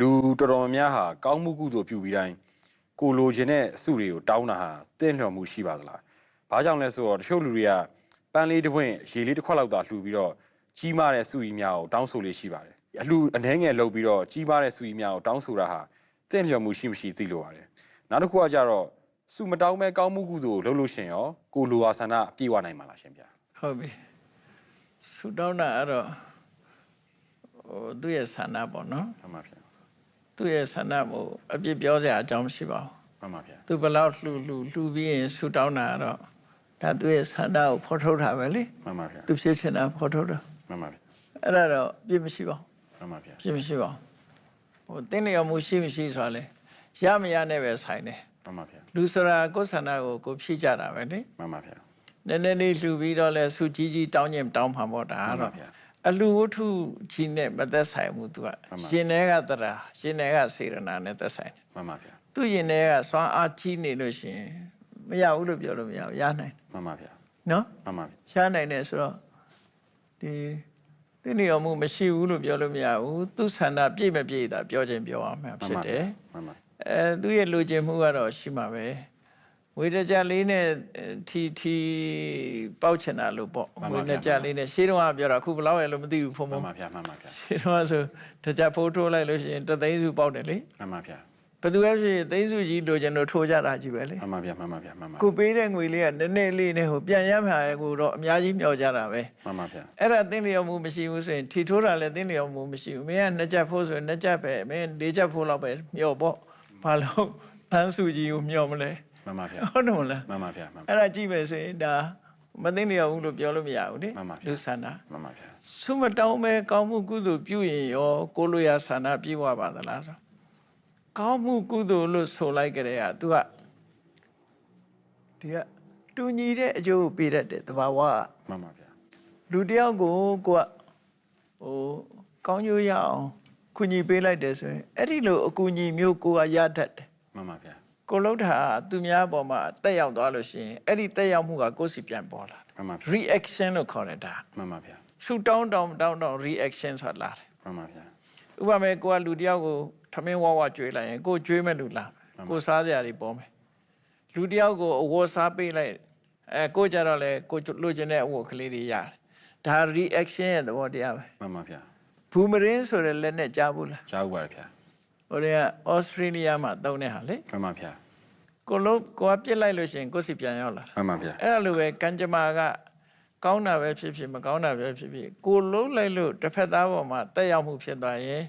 လူတော်တော်များများဟာကောင်းမှုကုသိုလ်ပြုပြီးတိုင်းကိုလိုချင်တဲ့စုတွေကိုတောင်းတာဟာတင့်လျော်မှုရှိပါသလား။ဘာကြောင့်လဲဆိုတော့တချို့လူတွေကပန်းလေးတစ်ပွင့်ရေလေးတစ်ခွက်လောက်သာလှူပြီးတော့ကြီးမားတဲ့စုကြီးများကိုတောင်းဆိုလေးရှိပါတယ်။အလှအနှဲငယ်လှုပ်ပြီးတော့ကြီးမားတဲ့စုကြီးများကိုတောင်းဆိုတာဟာတင့်လျော်မှုရှိမရှိသိလိုပါတယ်။နောက်တစ်ခုကကြတော့စုမတောင်းမဲ့ကောင်းမှုကုသိုလ်လုပ်လို့ရှရင်ရောကိုလိုအာဆန္ဒပြေဝနိုင်မှာလားရှင်ဗျာဟုတ်ပြီဆူတောင်းတာအဲ့တော့ဟိုသူ့ရဲ့ဆန္ဒပေါ့နော်။မှန်ပါဗျာ သူ့ရဲ့ဆန္ဒကိုအပြစ်ပြောစရာအကြောင်းမရှိပါဘူး။မှန်ပါဗျာသူဘယ်လောက်လှူလှူလှူပြီးရင်ဆူတောင်းတာအဲ့တော့ဒါသူ့ရဲ့ဆန္ဒကိုဖော်ထုတ်တာပဲလေ။မှန်ပါဗျာသူဖြစ်ချင်တာဖော်ထုတ်တာ။မှန်ပါဗျာအဲ့ဒါတော့ပြစ်မရှိပါဘူး။မှန်ပါဗျာပြစ်မရှိပါဘူးဟိုတင်းလျော်မှုရှိမရှိဆိုတာလေရမရနဲ့ပဲဆိုင်တယ်။မှန်ပါဗျာလူဆိုတာကိုယ်ဆန္ဒကိုကိုယ်ဖြည့်ကြတာပဲလေ။မှန်ပါဗျာနည်းနည်းလေးလှူပြီးတော့လဲစုကြီးကြီးတောင်းရင်တောင်းမှာပေါ့ဒါ။မှန်ပါကတော့ဗျာ အလူဝတ္ထုကြီးနဲ့မသက်ဆိုင်ဘူးသူကမှန်ပါရှင်တွေကတရာရှင်တွေကစေရနာနဲ့သက်ဆိုင်တယ်။မှန်ပါဗျာသူရင်တွေကစွမ်းအားကြီးနေလို့ရှိရင်မရဘူးလို့ပြောလို့မရဘူးရနိုင်တယ်။မှန်ပါဗျာနော်။မှန်ပါဗျာရနိုင်တယ်ဆိုတော့ဒီသိနေအောင်မှုမရှိဘူးလို့ပြောလို့မရဘူးသူဆန္ဒပြည့်မပြည့်တာပြောခြင်းပြောအောင်မှ။ဖြစ်တယ်မှန်ပါအဲသူရဲ့လိုချင်မှုကတော့ရှိမှာပဲ ဝေဒကြလေးနဲ့ထီထီပေါက်ချင်တာလို့ပေါ့ဝေဒကြလေးနဲ့ရှေးတုန်းကပြောတာအခုဘယ်လောက်ရလို့မသိဘူးဖုံမှဖုံန်ပါဗျာမှန်ပါဗျာရှင်းတော့ဆိုတကြဖိုးထိုးလိုက်လို့ရှိရင်တသိန်းစုပေါက်တယ်လေမှန်ပါဗျာဘယ်သူပဲဖြစ်ဖြစ်သိန်းစုကြီးလိုချင်လို့ထိုးကြတာကြီးပဲလေမှန်ပါဗျာမှန်ပါဗျာမှန်ပါကိုပေးတဲ့ငွေလေးကနည်းနည်းလေးနဲ့ဟိုပြန်ရမှာကိုတော့အများကြီးမျှော်ကြတာပဲမှန်ပါဗျာအဲ့ဒါသိလျော်မှုမရှိဘူးဆိုရင်ထီထိုးတာလည်းသိလျော်မှုမရှိဘူးမင်းကနှစ်ချက်ဖိုးဆိုရင်နှစ်ချက်ပဲမင်းလေးချက်ဖိုးလောက်ပဲမျှော်ပေါ့ဘာလို့တန်းစုကြီးကိုမျှော်မလဲ မှန်ပါဗျာဟုတ်တယ်မလားမှန်ပါဗျာမှန်ပါအဲ့ဒါကြည့်မယ်ဆိုရင်ဒါမသိလျော်ဘူးလို့ပြောလို့မရဘူးလေမှန်ပါဗျာလူဆန္ဒမှန်ပါဗျာဆုမတောင်းမဲကောင်းမှုကုသိုလ်ပြုရင်ရောကိုလိုရာဆန္ဒပြေဝပါသလားဆိုကောင်းမှုကုသိုလ်လို့ဆိုလိုက်ကြတဲ့က तू ကဒီကတူညီတဲ့အကျိုးကိုပေးတတ်တယ်တဘာဝကမှန်ပါဗျာလူတစ်ယောက်ကိုကိုကဟိုကောင်းကျိုးရအောင်ကုညီပေးလိုက်တယ်ဆိုရင်အဲ့ဒီလိုအကူအညီမျိုးကိုကရတတ်တယ်မှန်ပါဗျာ ကိုလှုပ်တာကသူများပေါ်မှာတက်ရောက်သွားလို့ရှိရင်အဲ့ဒီတက်ရောက်မှုကကိုယ်စီပြန်ပေါ်လာတယ်မှန်ပါဗျာ reaction လို့ခေါ်တယ်ဒါမှန်ပါဗျာဆူတောင်းတောင်းတောင်းတောင်း reaction ဆိုတာလာတယ်မှန်ပါဗျာဥပမာကိုကလူတစ်ယောက်ကိုထမင်းဝဝကျွေးလိုက်ရင်ကိုကျွေးမဲ့လူလာမယ်ကိုစားစရာတွေပေါ်မယ်လူတစ်ယောက်ကိုအဝတ်စားပေးလိုက်အဲကိုကြတော့လေကိုလိုချင်တဲ့အဝတ်ကလေးတွေရတယ်ဒါ reaction ရဲ့သဘောတရားပဲမှန်ပါဗျာဘူမရင်းဆိုတဲ့လက်နဲ့ကြားဘူးလားကြားဥပါတယ်ဗျာ ဟိုတည်းကဩစတြေးလျမှာတုံးတဲ့ဟာလေမှန်ပါဗျာကိုလုံးကိုကပြစ်လိုက်လို့ရှိရင်ကိုယ်စီပြန်ရောက်လာတာမှန်ပါဗျာအဲ့ဒါလိုပဲကံကြမ္မာကကောင်းတာပဲဖြစ်ဖြစ်မကောင်းတာပဲဖြစ်ဖြစ်ကိုလုံးလိုက်လို့တစ်ဖက်သားပေါ်မှာတက်ရောက်မှုဖြစ်သွားရင်